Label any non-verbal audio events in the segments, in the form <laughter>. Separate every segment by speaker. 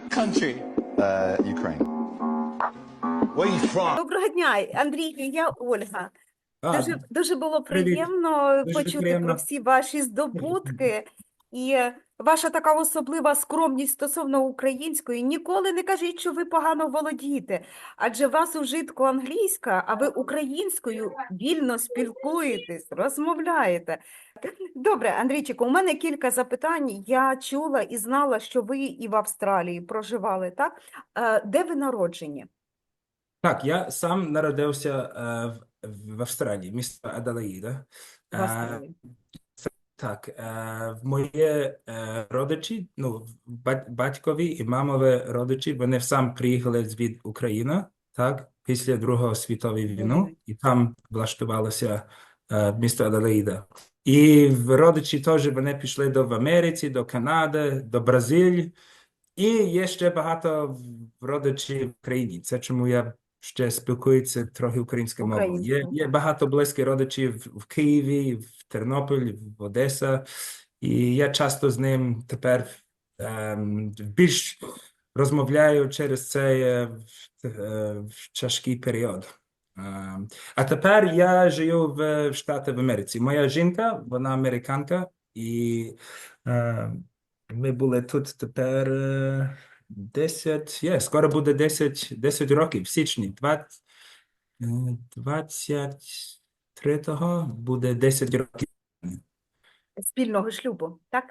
Speaker 1: country?
Speaker 2: Uh, Ukraine.
Speaker 1: Where you from?
Speaker 3: Доброго дня, Андрій. я Ольга.
Speaker 4: А,
Speaker 3: Дуже, дуже було приємно
Speaker 4: Дуже
Speaker 3: почути
Speaker 4: приємно.
Speaker 3: про всі ваші здобутки і ваша така особлива скромність стосовно української. Ніколи не кажіть, що ви погано володієте, адже вас у житку англійська, а ви українською вільно спілкуєтесь, розмовляєте. Добре, Андрійчику, у мене кілька запитань. Я чула і знала, що ви і в Австралії проживали, так? Е, Де ви народжені?
Speaker 4: Так, я сам народився е, в, Австралії, місто Аделаїда.
Speaker 3: В
Speaker 4: Е,
Speaker 3: Австралії.
Speaker 4: Так, е, в мої е, родичі, ну, бать- батькові і мамові родичі, вони сам приїхали від України, так, після Другої світової війни, і там влаштувалося е, місто Аделаїда. І в родичі теж вони пішли до в Америці, до Канади, до Бразилії, і є ще багато родичів в Україні. Це чому я ще спілкуюся трохи українською мовою. Є, є багато близьких родичів в Києві, в Тернополі, в Одеса, і я часто з ним тепер ем, більш розмовляю через цей е, е, тяжкий період. Ем, а тепер я живу в, в Штатах в Америці. Моя жінка, вона американка, і е, ми були тут тепер е, 10, є, скоро буде 10, 10 років, в січні, 20, е, 23-го буде 10 років.
Speaker 3: Спільного шлюбу, так?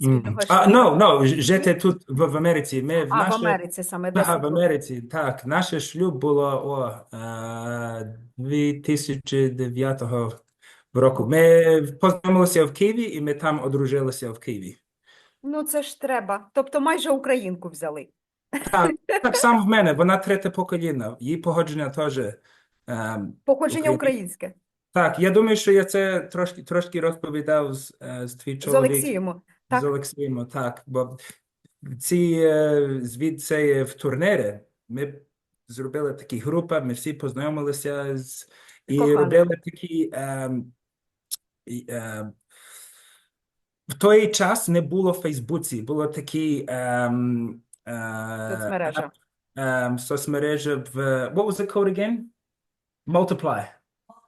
Speaker 3: Спільного
Speaker 4: А,
Speaker 3: шлюбу.
Speaker 4: no, no, жити тут в, в Америці. Ми в
Speaker 3: А, в
Speaker 4: наше,
Speaker 3: Америці саме
Speaker 4: Ага,
Speaker 3: 10
Speaker 4: в
Speaker 3: років.
Speaker 4: Америці, так. Наш шлюб було о, е, 2009 року. Ми познайомилися в Києві, і ми там одружилися в Києві.
Speaker 3: Ну, це ж треба. Тобто майже українку взяли.
Speaker 4: Так, <laughs> так само в мене, вона третє покоління, її походження теж. ем,
Speaker 3: Походження
Speaker 4: Україн-
Speaker 3: українське.
Speaker 4: Так, я думаю, що я це трошки, трошки розповідав з, е, з твій
Speaker 3: З
Speaker 4: чоловік.
Speaker 3: Олексієм.
Speaker 4: З Олексієм, так, бо ці е, звідси в турніри ми зробили такі групи, ми всі познайомилися з, і
Speaker 3: Коханих.
Speaker 4: робили такі. ем, і, ем, в той час не було в Фейсбуці, було такі ем, е,
Speaker 3: Соцмережа.
Speaker 4: ем, соцмережі в what was the code again? Multiply.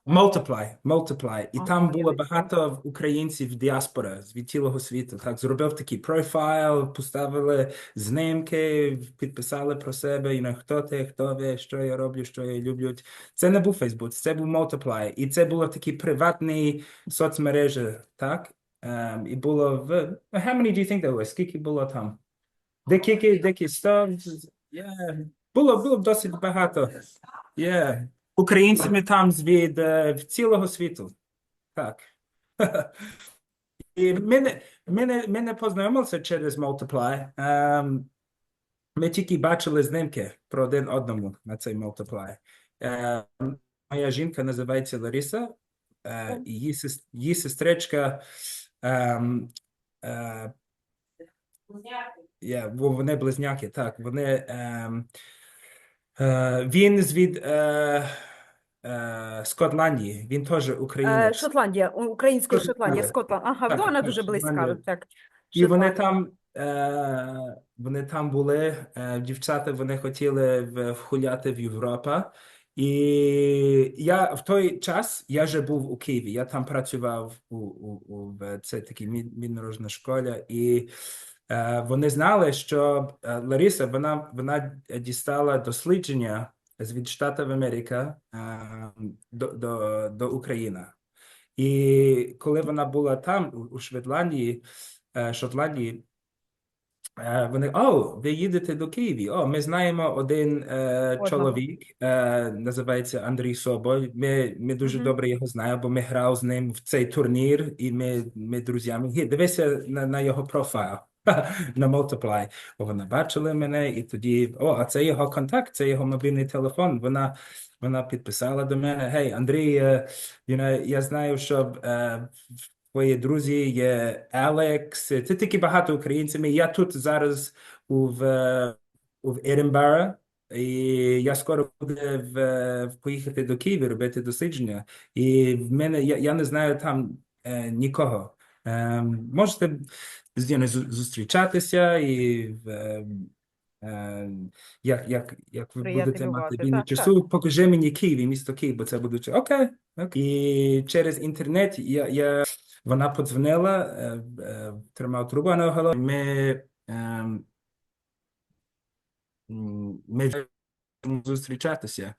Speaker 4: Multiply, Multiply. І
Speaker 3: Ага,
Speaker 4: там було
Speaker 3: бачила.
Speaker 4: багато українців діаспора з від цілого світу. Так, зробив такий профайл, поставили знімки, підписали про себе, you know, хто ти, хто ви, що я роблю, що я люблю. Це не був Facebook, це був Multiply. І це було такі приватні соцмережі, так? Ем, і було в... How many do you think there was? Скільки було там? Декілька, декілька сто? Yeah. Було, було досить багато. Yeah. Українцями там з від е, цілого світу. Так. <laughs> І ми не, ми не, ми не познайомилися через Multiply. Ем, ми тільки бачили знімки про один одному на цей Multiply. Ем, моя жінка називається Лариса, і її, її сестричка ем, е, Yeah, бо вони близняки, так. Вони, ем, е, він з від е, е, Скотландії, він теж
Speaker 3: Е,
Speaker 4: українець.
Speaker 3: Шотландія, у- українською
Speaker 4: Шотландія.
Speaker 3: Шотландія, Скотланд. Ага,
Speaker 4: Так,
Speaker 3: ну, вона
Speaker 4: так,
Speaker 3: дуже близька.
Speaker 4: Шотландія.
Speaker 3: Так.
Speaker 4: І вони
Speaker 3: Шотландія.
Speaker 4: там, е, вони там були, е, дівчата, вони хотіли в, вхуляти в Європу. І я в той час я вже був у Києві. Я там працював у, у, у в це такій мі- міжнародній школі, і е, вони знали, що е, Лариса вона, вона дістала дослідження з від Штатів Америка е, до, до, до України. І коли вона була там, у, Шотландії, е, Шотландії, вони, о, ви їдете до Києва. О, ми знаємо один е, чоловік, е, називається Андрій Соболь. Ми, ми дуже
Speaker 3: Мгм.
Speaker 4: добре його знаємо, бо ми грали з ним в цей турнір, і ми, ми друзями. Гі, Дивися на, на його профайл. <laughs> На Multiply. Бо Вона бачила мене, і тоді, о, а це його контакт, це його мобільний телефон. Вона, вона підписала до мене: Гей, Андрій, е, you know, я знаю, що е, твої друзі є Алекс. Це таки багато українців. Я тут зараз у в, у в Единбургh, і я скоро буду в, в поїхати до Києва робити дослідження. І в мене я, я не знаю там е, нікого. Е, можете з- зу- зустрічатися і в, е, е, як, як, як ви будете мати вільний
Speaker 3: так, так.
Speaker 4: часу, покажи мені Київ і місто Київ, бо це буде окей. окей. І через інтернет я, я, вона подзвонила, е, е, тримав трубу на голові. Ми, ем, ми зустрічатися.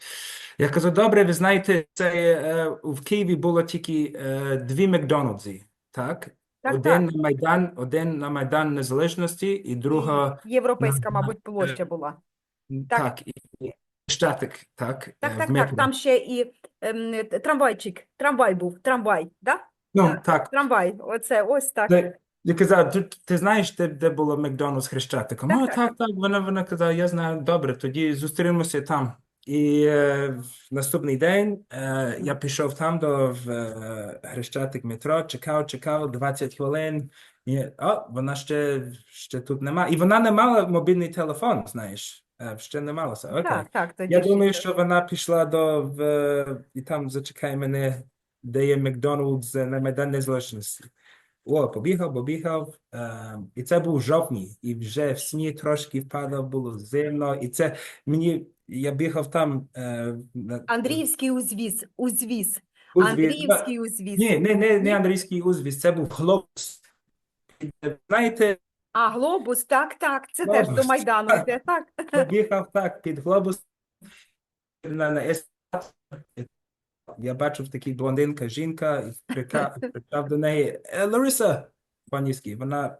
Speaker 4: Я кажу, добре, ви знаєте, це е, в Києві було тільки дві Макдональдси, так?
Speaker 3: Так,
Speaker 4: один
Speaker 3: так.
Speaker 4: на Майдан, один на Майдан Незалежності, і друга
Speaker 3: Європейська,
Speaker 4: на-
Speaker 3: мабуть, площа була.
Speaker 4: так,
Speaker 3: Так.
Speaker 4: і Штатик, так,
Speaker 3: Так, так, так. Там ще і ем, трамвайчик, трамвай був, трамвай, да?
Speaker 4: Ну, так.
Speaker 3: Трамвай, оце, ось так.
Speaker 4: Ти, я казав, ти, ти знаєш, де, де було Макдональдс з Хрещатиком?
Speaker 3: Так,
Speaker 4: О,
Speaker 3: так.
Speaker 4: так, так. Вона, вона казала, я знаю, добре, тоді зустрінемося там. І е, в наступний день е, я пішов там до в, е, Хрещатик метро, чекав, чекав 20 хвилин. І, о, вона ще, ще тут нема. І вона не мала мобільний телефон, знаєш. Е, ще не мала. Окей.
Speaker 3: Так, так, тоді
Speaker 4: Я
Speaker 3: ще
Speaker 4: думаю,
Speaker 3: це.
Speaker 4: що вона пішла до в, і там зачекає мене, де є Макдональдс на Майдан Незалежності. О, побігав, побігав. Е, і це був жовтні, і вже в сніг трошки впадав, було зимно. І це мені, я бігав там. Е, на,
Speaker 3: Андріївський узвіз, узвіз,
Speaker 4: узвіз.
Speaker 3: Андріївський узвіз.
Speaker 4: Ні, не, не, не Андрійський узвіз, це був хлопець. Знаєте,
Speaker 3: А, глобус, так, так, це теж до
Speaker 4: Глобус,
Speaker 3: Майдану йде, так.
Speaker 4: побігав так під глобус на, на ес- Я бачив такий блондинка, жінка, і <laughs> кричав до неї «Е, Лариса по-англійськи. Вона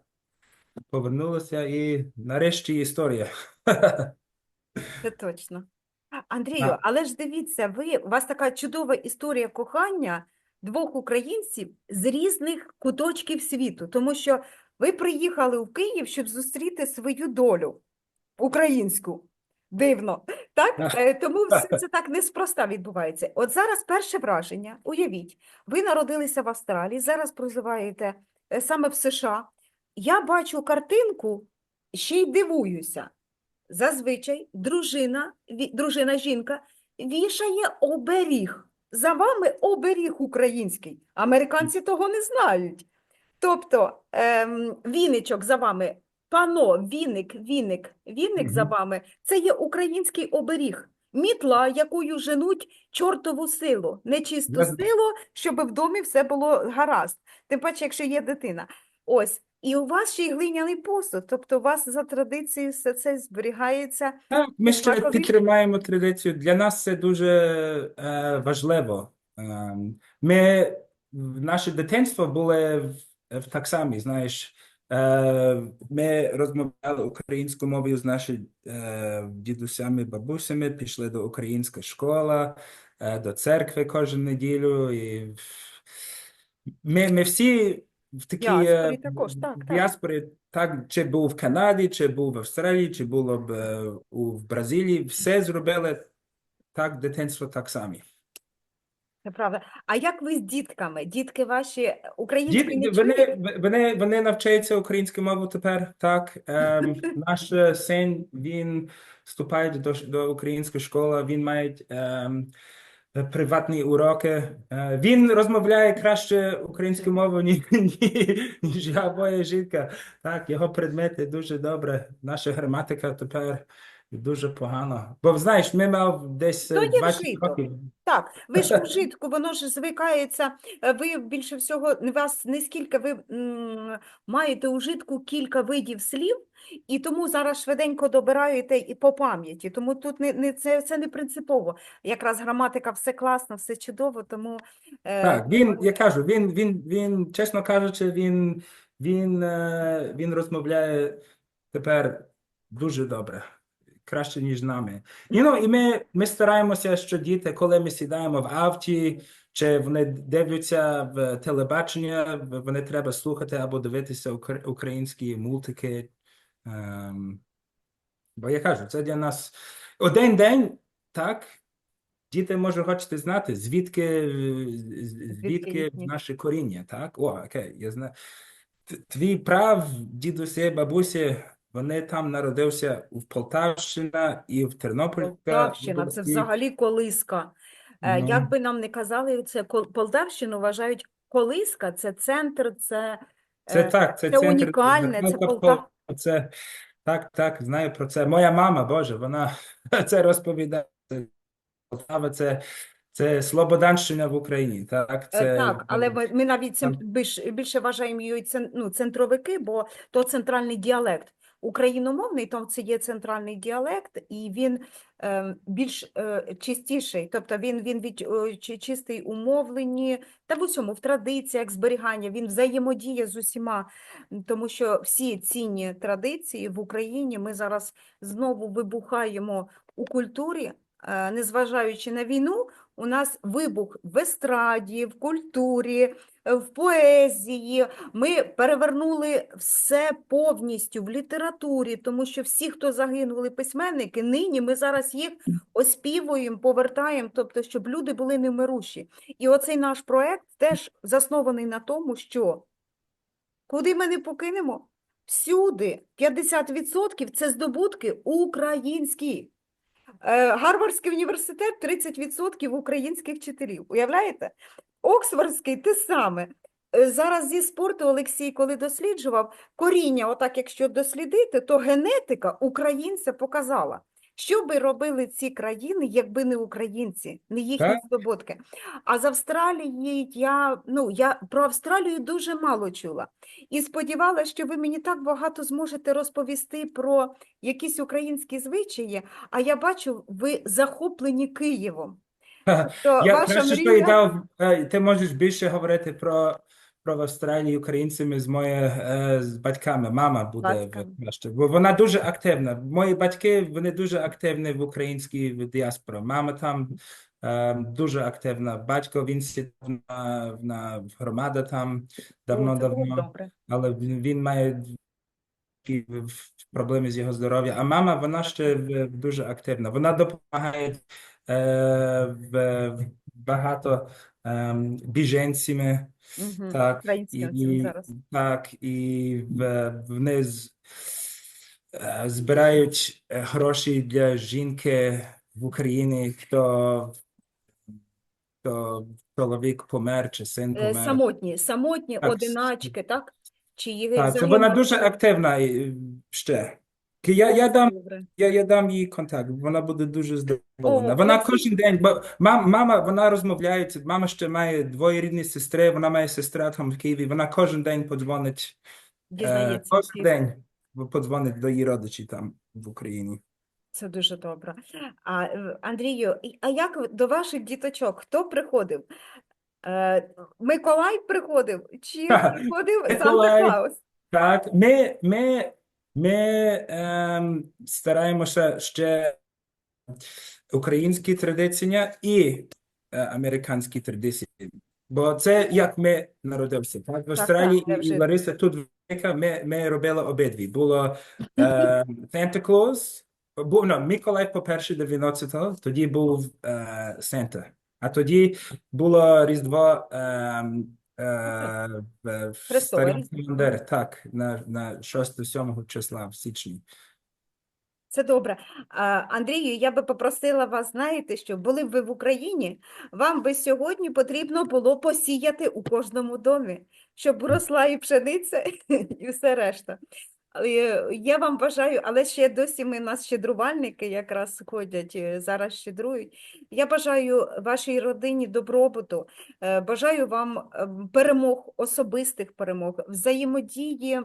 Speaker 4: повернулася і нарешті історія. <laughs>
Speaker 3: Це точно. Андрію,
Speaker 4: Так.
Speaker 3: але ж дивіться, ви, у вас така чудова історія кохання двох українців з різних куточків світу, тому що ви приїхали в Київ, щоб зустріти свою долю українську. Дивно, так? Е, Тому все це так неспроста відбувається. От зараз перше враження, уявіть, ви народилися в Австралії, зараз проживаєте е, саме в США. Я бачу картинку, ще й дивуюся. Зазвичай дружина, дружина жінка вішає оберіг. За вами оберіг український. Американці того не знають. Тобто ем, віничок за вами, пано, віник, віник, віник за вами це є український оберіг. Мітла, якою женуть чортову силу, нечисту
Speaker 4: з-
Speaker 3: силу, щоб в домі все було гаразд. Тим паче, якщо є дитина. Ось. І у вас ще й глиняний посуд, тобто у вас за традицією все це зберігається.
Speaker 4: Так, ми ще
Speaker 3: Смакові?
Speaker 4: підтримаємо традицію. Для нас це дуже е, важливо. Ем, ми наше дитинство були в, в так самі, знаєш. Е, ми розмовляли українською мовою з нашими е, дідусями, бабусями, пішли до української школи, е, до церкви кожну неділю. І ми, ми всі в такій
Speaker 3: Діаспорі також, так, так.
Speaker 4: діаспорі, так, чи був в Канаді, чи був в Австралії, чи було б у в Бразилії, все зробили так, дитинство так самі.
Speaker 3: Це правда. А як ви з дітками? Дітки ваші українською
Speaker 4: Діти,
Speaker 3: не
Speaker 4: вони,
Speaker 3: чують?
Speaker 4: вони, вони навчаються українською мовою тепер, так. Ем, <laughs> наш е, син, він вступає до, ш- до української школи, він має ем, е, приватні уроки. Е, він розмовляє краще українською мовою, ні, <laughs> ні, ніж я, моя жінка. Так, його предмети дуже добре. Наша граматика тепер дуже погана. Бо, знаєш, ми мав десь е,
Speaker 3: То як
Speaker 4: 20
Speaker 3: жито.
Speaker 4: років.
Speaker 3: Так, ви ж у <laughs> вжитку, воно ж звикається. е, Ви більше всього, не вас не скільки ви м, маєте у вжитку кілька видів слів, і тому зараз швиденько добираєте і по пам'яті. Тому тут не, не це, це не принципово. Якраз граматика все класно, все чудово, тому е,
Speaker 4: Так, він, я кажу, він, він, він, чесно кажучи, він, він, е, він розмовляє тепер дуже добре, краще, ніж нами. І, ну, і ми, ми стараємося, що діти, коли ми сідаємо в авті, чи вони дивляться в телебачення, вони треба слухати або дивитися укра- українські мультики. Ем, бо я кажу, це для нас один день, так, Діти може хочете знати, звідки, звідки наше коріння, так? О, окей, я знаю. Твій прав, дідусі, бабусі, вони там народився в Полтавщина і в Тернопільська
Speaker 3: Полтавщина це взагалі колиска. Е,
Speaker 4: Ну.
Speaker 3: Як би нам не казали, це Полтавщину вважають колиска, це центр, це,
Speaker 4: Це
Speaker 3: е,
Speaker 4: так, це
Speaker 3: це
Speaker 4: центр
Speaker 3: унікальне, це Полтава.
Speaker 4: Це Так, так, знаю про це. Моя мама, Боже, вона <laughs> це розповідає. Полтава це, це Слободанщина в Україні. Так,
Speaker 3: Е,
Speaker 4: це
Speaker 3: Так, але ми, ми навіть цим
Speaker 4: там-
Speaker 3: більш, більше вважаємо її ну, центровики, бо то центральний діалект. Україномовний, то це є центральний діалект, і він е, більш е, чистіший, тобто він, він від, чистий у мовленні та в усьому, в традиціях зберігання, він взаємодіє з усіма, тому що всі цінні традиції в Україні ми зараз знову вибухаємо у культурі, е, незважаючи на війну, у нас вибух в естраді, в культурі, в поезії. Ми перевернули все повністю в літературі, тому що всі, хто загинули письменники, нині ми зараз їх оспівуємо, повертаємо, тобто, щоб люди були невмирущі. І оцей наш проект теж заснований на тому, що куди ми не покинемо, всюди 50% це здобутки українські. Е, Гарвардський університет 30% українських вчителів. Уявляєте? Оксфордський те саме. Е, Зараз зі спорту Олексій, коли досліджував, коріння, отак якщо дослідити, то генетика українця показала. Що би робили ці країни, якби не українці, не їхні
Speaker 4: Так.
Speaker 3: здобутки? А з Австралії я, ну, я про Австралію дуже мало чула. І сподівалася, що ви мені так багато зможете розповісти про якісь українські звичаї, а я бачу, ви захоплені Києвом. <laughs>
Speaker 4: Я
Speaker 3: ваша
Speaker 4: краще що
Speaker 3: мрія...
Speaker 4: й дав, е, ти можеш більше говорити про, про українцями з моїми е, з батьками. Мама буде
Speaker 3: Батьками.
Speaker 4: краще, бо вона дуже активна. Мої батьки вони дуже активні в українській діаспорі. Мама там е, дуже активна. Батько він сидів на, на громада там давно давно,
Speaker 3: добре.
Speaker 4: але він, він має такі в- проблеми з його здоров'ям. А мама, вона ще дуже активна. Вона допомагає багато ем, біженцями.
Speaker 3: Мгм.
Speaker 4: Так, і,
Speaker 3: зараз.
Speaker 4: так, і в, вони з, е, збирають е, гроші для жінки в Україні, хто, хто чоловік помер чи син
Speaker 3: Е,
Speaker 4: помер.
Speaker 3: Самотні, самотні,
Speaker 4: Так,
Speaker 3: одиначки, так? Чи їх
Speaker 4: Так, це вона дуже активна ще. Я, я дам
Speaker 3: Добре.
Speaker 4: Я, я дам їй контакт, вона буде дуже задоволена.
Speaker 3: О,
Speaker 4: Вона
Speaker 3: Олексій.
Speaker 4: кожен день, бо мам, мама, вона розмовляє, мама ще має двоюрідні сестри, вона має сестра там в Києві, вона кожен день подзвонить, е,
Speaker 3: Дізнається
Speaker 4: кожен день подзвонить до її родичів там в Україні.
Speaker 3: Це дуже добре. А, е, Андрію, і- а як ви- до ваших діточок хто приходив? Е, Миколай приходив чи приходив
Speaker 4: Миколай.
Speaker 3: Санта-Клаус?
Speaker 4: Так, ми, ми, ми ем, стараємося ще українські традиції і е, американські традиції. Бо це як ми народилися. Так? В Австралії і,
Speaker 3: вже-
Speaker 4: і Лариса тут велика, ми, ми робили обидві. Було <laughs> е, Santa Claus, був, ну, Миколай, по-перше, 19-го, тоді був е, Санта. А тоді було Різдво ем, е, в, в
Speaker 3: Христове
Speaker 4: старому календарі, так, на, на 6-7 числа в січні.
Speaker 3: Це добре. Андрію, я би попросила вас, знаєте, що були б ви в Україні, вам би сьогодні потрібно було посіяти у кожному домі, щоб росла і пшениця, <laughs> і все решта. Але Я вам бажаю, але ще досі ми у нас щедрувальники якраз ходять, е, зараз щедрують. Я бажаю вашій родині добробуту, е, бажаю вам ем, перемог, особистих перемог, взаємодії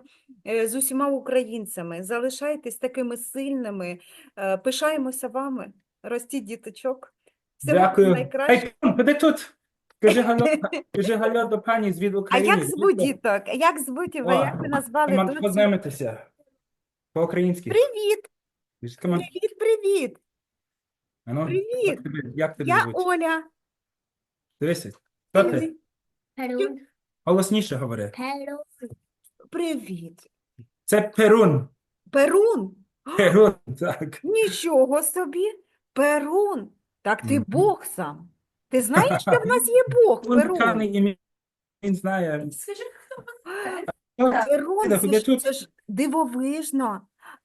Speaker 3: е, з усіма українцями. Залишайтесь такими сильними, е, пишаємося вами, ростіть діточок. Всього
Speaker 4: Дякую.
Speaker 3: найкраще.
Speaker 4: Тут. Кажи галю, <laughs> кажи галю до пані з від
Speaker 3: А як звуть діток? Як звуть ви? Як ви назвали доцю?
Speaker 4: познайомитися. По-українськи.
Speaker 3: Привіт, привіт, привіт.
Speaker 4: Ану,
Speaker 3: Привіт.
Speaker 4: Як тебе, як тебе
Speaker 3: Я
Speaker 4: звуть?
Speaker 3: Оля.
Speaker 4: Дивися. Хто ти?
Speaker 3: Привіт.
Speaker 2: Перун,
Speaker 4: Голосніше говори.
Speaker 2: перун,
Speaker 3: Привіт.
Speaker 4: Це Перун.
Speaker 3: Перун.
Speaker 4: Перун, так.
Speaker 3: Нічого собі. Перун. Так ти. Бог сам. Ти знаєш, що в нас є Бог, Перун?
Speaker 4: Ім'я. Він знає.
Speaker 2: Скажи,
Speaker 4: Ну,
Speaker 3: Перун, це ж, це ж дивовижно.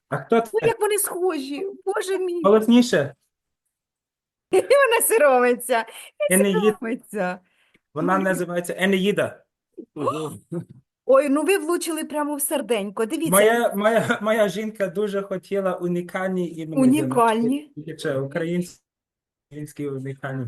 Speaker 4: А хто
Speaker 3: Ой,
Speaker 4: це?
Speaker 3: як вони схожі. Боже мій.
Speaker 4: Голосніше.
Speaker 3: Вона соромиться.
Speaker 4: Енеїд.
Speaker 3: Соромиться.
Speaker 4: Вона називається Енеїда.
Speaker 3: Ой, ну ви влучили прямо в серденько. Дивіться,
Speaker 4: Моя, моя, моя жінка дуже хотіла унікальні імена.
Speaker 3: Унікальні?
Speaker 4: Українські, українські унікальні.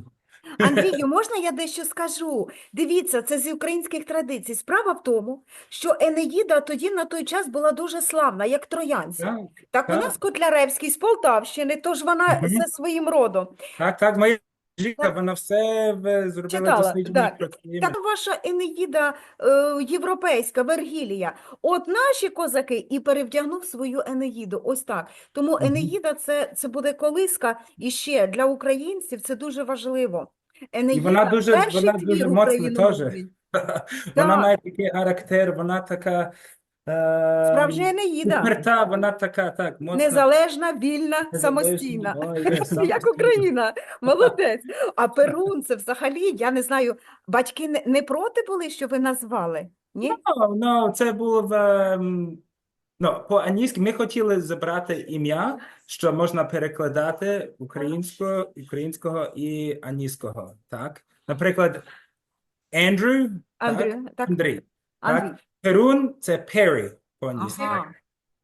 Speaker 3: Андрію, можна я дещо скажу? Дивіться, це з українських традицій. Справа в тому, що Енеїда тоді на той час була дуже славна, як троянця.
Speaker 4: Так,
Speaker 3: Так у
Speaker 4: так.
Speaker 3: нас Котляревський з Полтавщини, тож вона
Speaker 4: Мгм.
Speaker 3: за своїм родом.
Speaker 4: так, так, моя жінка, вона все в- зробила
Speaker 3: Читала,
Speaker 4: дослідження
Speaker 3: так. Так ваша Енеїда е, європейська, Вергілія. От наші козаки і перевдягнув свою Енеїду. Ось так. Тому
Speaker 4: Мгм.
Speaker 3: Енеїда це, це буде колиска і ще для українців це дуже важливо.
Speaker 4: І вона дуже, вона дуже моцна теж. <laughs> Вона має такий характер, вона така. Е,
Speaker 3: Справжня Енеїда.
Speaker 4: Вона така, так, моцна.
Speaker 3: Незалежна, вільна,
Speaker 4: Незалежна.
Speaker 3: самостійна.
Speaker 4: Ой, <laughs>
Speaker 3: Як. Україна, молодець. А Перун, це взагалі, я не знаю, батьки не, не проти були, що ви назвали? Ні?
Speaker 4: Ну, ну, це було в, ну, по-англійськи ми хотіли забрати ім'я, що можна перекладати українського, українського і англійського, так? Наприклад, Андрю, так?
Speaker 3: Так,
Speaker 4: Андрій.
Speaker 3: Андрій.
Speaker 4: Так? Перун – це Перry по-англійськи.
Speaker 3: Ага.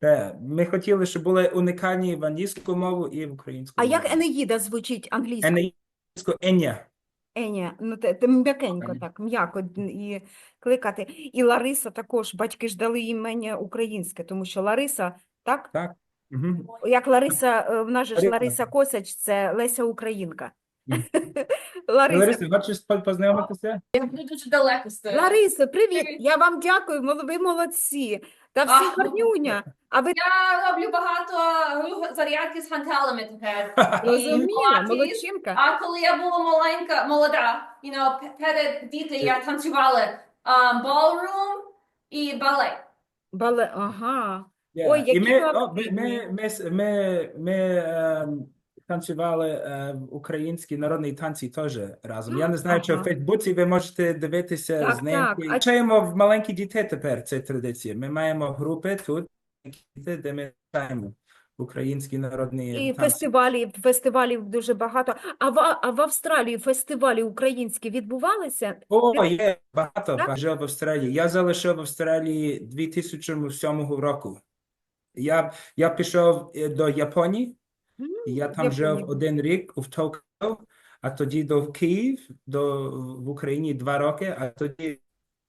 Speaker 4: Е, Ми хотіли, щоб були унікальні в англійську мову і в українську
Speaker 3: А як. Енеїда звучить англійською?
Speaker 4: Англійську Еня.
Speaker 3: Еня, ну те, те м'якенько так, м'яко і кликати. І Лариса також, батьки ж дали імення українське, тому що Лариса, так?
Speaker 4: Так. Угу.
Speaker 3: Як Лариса, е, в нас же ж
Speaker 4: Лариса.
Speaker 3: Лариса Косач, це Леся Українка. <laughs> Лариса,
Speaker 4: Лариса, хочеш познайомитися?
Speaker 2: Я буду дуже далеко стою.
Speaker 3: Лариса, привіт!
Speaker 2: Привіт.
Speaker 3: Я вам дякую, мол- ви молодці. Та всі
Speaker 2: А.
Speaker 3: гарнюня. А ви
Speaker 2: Я роблю багато рух зарядки з гантелями тепер. <laughs> І
Speaker 3: розуміла,
Speaker 2: пілатес.
Speaker 3: молодчинка.
Speaker 2: А коли я була маленька, молода, you know, п- перед діти я танцювала um, ballroom і балет.
Speaker 3: Бале, ага.
Speaker 4: Yeah.
Speaker 3: Ой,
Speaker 4: І
Speaker 3: які
Speaker 4: ми,
Speaker 3: ви
Speaker 4: о, ми, ми, ми, ми, ми ем, танцювали е, в українські народні танці теж разом. Я не знаю, чи в Фейсбуці ви можете дивитися
Speaker 3: Так,
Speaker 4: з ним.
Speaker 3: так. А-
Speaker 4: Вчаємо в маленькі дітей тепер це традиція. Ми маємо групи тут, де ми вчаємо українські народні
Speaker 3: І
Speaker 4: танці.
Speaker 3: фестивалі, фестивалів дуже багато. А в, а в Австралії фестивалі українські відбувалися?
Speaker 4: О, є багато.
Speaker 3: Так?
Speaker 4: Жив в Австралії. Я залишив в Австралії 2007 року. Я, я пішов е, до Японії. І Я там жив один рік у Токіо, а тоді до Київ, до в Україні два роки. А тоді,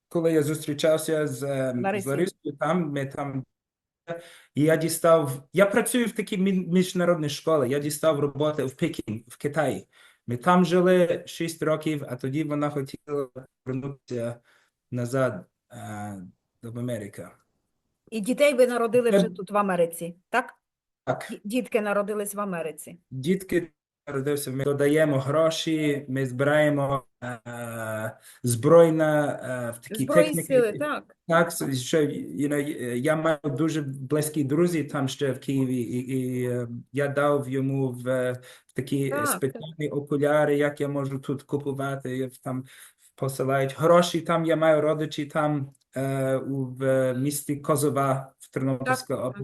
Speaker 4: коли я зустрічався з, ем,
Speaker 3: Ларисою.
Speaker 4: Там ми там. І я дістав. Я працюю в такій міжнародній школі. Я дістав роботи в Пекін, в Китаї. Ми там жили 6 років, а тоді вона хотіла повернутися назад е, до Америки.
Speaker 3: І дітей ви народили вже тут в Америці, так?
Speaker 4: Так.
Speaker 3: Дітки народились в Америці.
Speaker 4: Дітки народився, ми додаємо гроші, ми збираємо е, збройна е, в такі
Speaker 3: Збройні
Speaker 4: техніки.
Speaker 3: сили, так.
Speaker 4: Так, що you know, я маю дуже близькі друзі там ще в Києві, і, і е, я дав йому в, в такі
Speaker 3: Так, так.
Speaker 4: спеціальні окуляри, як я можу тут купувати. Я Там посилають гроші. Там я маю родичі там е, у в місті Козова в Тернопільська
Speaker 3: так.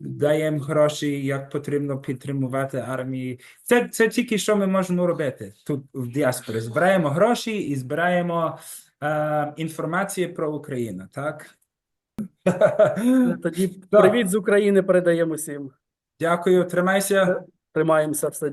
Speaker 4: Даємо гроші, як потрібно підтримувати армії. Це, це тільки що ми можемо робити тут в діаспорі. Збираємо гроші і збираємо е, інформацію про Україну, так?
Speaker 5: Тоді привіт з України передаємо всім.
Speaker 4: Дякую, тримайся.
Speaker 5: Тримаємося все.